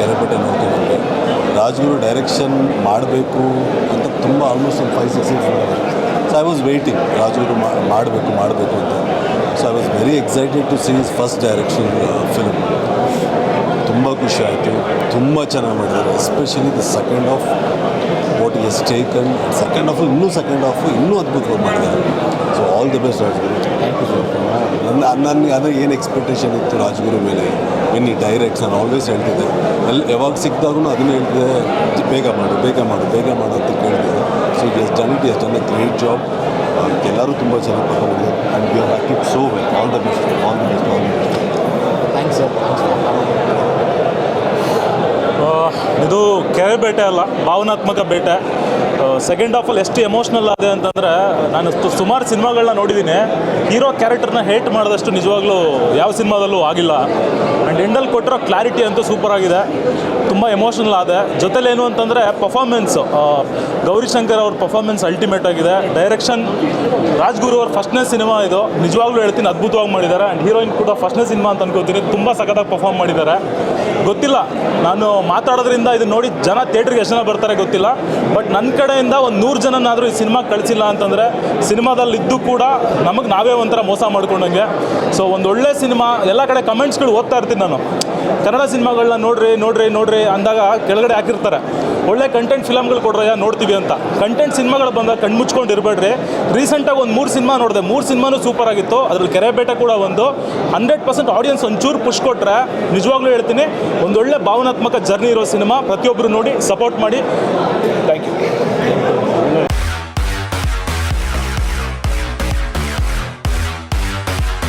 Kerepete ನೋಡ್ಕೊಂಡ್ಬಂದೆ Rajguru direction ಮಾಡಬೇಕು ಅಂತ ತುಂಬ ಆಲ್ಮೋಸ್ಟ್ ಒಂದು five six years so I was waiting Rajguru ಮಾಡಬೇಕು ಮಾಡಬೇಕು ಅಂತ. So I was very excited to see is first direction film ತುಂಬ ಖುಷಿ ಆಯಿತು. ತುಂಬ ಚೆನ್ನಾಗಿ ಮಾಡಿದ್ದಾರೆ. Especially the second half what is taken second half ಇನ್ನೂ ಸೆಕೆಂಡ್ ಆಫು ಇನ್ನೂ ಅದ್ಭುತವಾಗಿ ಮಾಡಿದ್ದಾರೆ. So all the best Rajguru ನನ್ನ ನನಗೆ ಅದೇ ಏನು ಎಕ್ಸ್ಪೆಕ್ಟೇಷನ್ ಇತ್ತು ರಾಜ್ಗುರು ಮೇಲೆ? ವೆನ್ ಡೈರೆಕ್ಷನ್ ನಾನು ಆಲ್ವೇಸ್ ಹೇಳ್ತಿದ್ದೆ ಅಲ್ಲಿ ಯಾವಾಗ ಸಿಕ್ಕಿದಾಗೂ ಅದನ್ನೇ ಹೇಳ್ತಿದ್ದೆ ಬೇಗ ಮಾಡು ಬೇಗ ಮಾಡು ಬೇಗ ಮಾಡು ಅಂತ ಕೇಳ್ತಿದ್ದೆ so yes done it yes done a great job ಎಲ್ಲರೂ ತುಂಬ ಚೆನ್ನಾಗಿ perform and we are it so well all the best all the best all the best thanks sir ಇದು ಕೆರೆ ಬೇಟೆ ಅಲ್ಲ ಭಾವನಾತ್ಮಕ ಬೇಟೆ. ಸೆಕೆಂಡ್ ಹಾಫಲ್ಲಿ ಎಷ್ಟು ಎಮೋಷ್ನಲ್ ಆದೆ ಅಂತಂದರೆ, ನಾನು ಸುಮಾರು ಸಿನಿಮಾಗಳನ್ನ ನೋಡಿದ್ದೀನಿ ಹೀರೋ ಕ್ಯಾರೆಕ್ಟರ್ನ ಹೇಟ್ ಮಾಡಿದಷ್ಟು ನಿಜವಾಗ್ಲೂ ಯಾವ ಸಿನಿಮಾದಲ್ಲೂ ಆಗಿಲ್ಲ. ಆ್ಯಂಡ್ ಎಂಡಲ್ಲಿ ಕೊಟ್ಟಿರೋ ಕ್ಲಾರಿಟಿ ಅಂತೂ ಸೂಪರ್ ಆಗಿದೆ. ತುಂಬ ಎಮೋಷ್ನಲ್ ಆದ. ಜೊತೆಲೇನು ಅಂತಂದರೆ ಪರ್ಫಾರ್ಮೆನ್ಸು ಗೌರಿಶಂಕರ್ ಅವ್ರ ಪರ್ಫಾರ್ಮೆನ್ಸ್ ಅಲ್ಟಿಮೇಟ್ ಆಗಿದೆ. ಡೈರೆಕ್ಷನ್ ರಾಜ್ಗುರು ಅವ್ರ ಫಸ್ಟ್ನೇ ಸಿನಿಮಾ ಇದು. ನಿಜವಾಗ್ಲೂ ಹೇಳ್ತೀನಿ, ಅದ್ಭುತವಾಗಿ ಮಾಡಿದ್ದಾರೆ. ಆ್ಯಂಡ್ ಹೀರೋಯಿನ್ ಕೂಡ ಫಸ್ಟ್ನೇ ಸಿನಿಮಾ ಅಂತ ಅನ್ಕೋತೀನಿ. ತುಂಬ ಸಖತ್ತಾಗಿ ಪರ್ಫಾರ್ಮ್ ಮಾಡಿದ್ದಾರೆ. ಗೊತ್ತಿಲ್ಲ, ನಾನು ಮಾತಾಡೋದ್ರಿಂದ ಇದು ನೋಡಿ ಜನ ಥಿಯೇಟ್ರಿಗೆ ಎಷ್ಟು ಜನ ಬರ್ತಾರೆ ಗೊತ್ತಿಲ್ಲ. ಬಟ್ ನನ್ನ ಕಡೆಯಿಂದ ಒಂದು ನೂರು ಜನನಾದರೂ ಈ ಸಿನಿಮಾ ಕಳಿಸಿಲ್ಲ ಅಂತಂದರೆ ಸಿನಿಮಾದಲ್ಲಿ ಇದ್ದು ಕೂಡ ನಮಗೆ ನಾವೇ ಒಂಥರ ಮೋಸ ಮಾಡ್ಕೊಂಡಂಗೆ. ಸೊ ಒಂದು ಒಳ್ಳೆ ಸಿನಿಮಾ, ಎಲ್ಲ ಕಡೆ ಕಮೆಂಟ್ಸ್ಗಳು ಓದ್ತಾ ಇರ್ತೀನಿ ನಾನು. ಕನ್ನಡ ಸಿನಿಮಾಗಳನ್ನ ನೋಡ್ರಿ ನೋಡ್ರಿ ನೋಡ್ರಿ ಅಂದಾಗ ಕೆಳಗಡೆ ಹಾಕಿರ್ತಾರೆ. ಒಳ್ಳೆ ಕಂಟೆಂಟ್ ಫಿಲಮ್ಗಳು ಕೊಡ್ರಯ್ಯ ನೋಡ್ತೀವಿ ಅಂತ. ಕಂಟೆಂಟ್ ಸಿನಿಮಾಗಳು ಬಂದಾಗ ಕಣ್ಮುಚ್ಕೊಂಡು ಇರಬೇಡ್ರಿ. ರೀಸೆಂಟಾಗಿ ಒಂದು ಮೂರು ಸಿನಿಮಾ ನೋಡಿದೆ. ಮೂರು ಸಿನಿಮಾನೂ ಸೂಪರ್ ಆಗಿತ್ತು. ಅದರಲ್ಲಿ ಕೆರೆ ಬೇಟೆ ಕೂಡ ಒಂದು. ಹಂಡ್ರೆಡ್ ಪರ್ಸೆಂಟ್ ಆಡಿಯನ್ಸ್ ಒಂಚೂರು ಪುಷ್ ಕೊಟ್ಟರೆ ನಿಜವಾಗ್ಲೂ ಹೇಳ್ತೀನಿ ಒಂದೊಳ್ಳೆ ಭಾವನಾತ್ಮಕ ಜರ್ನಿ ಇರೋ ಸಿನಿಮಾ. ಪ್ರತಿಯೊಬ್ಬರು ನೋಡಿ ಸಪೋರ್ಟ್ ಮಾಡಿ. Thank you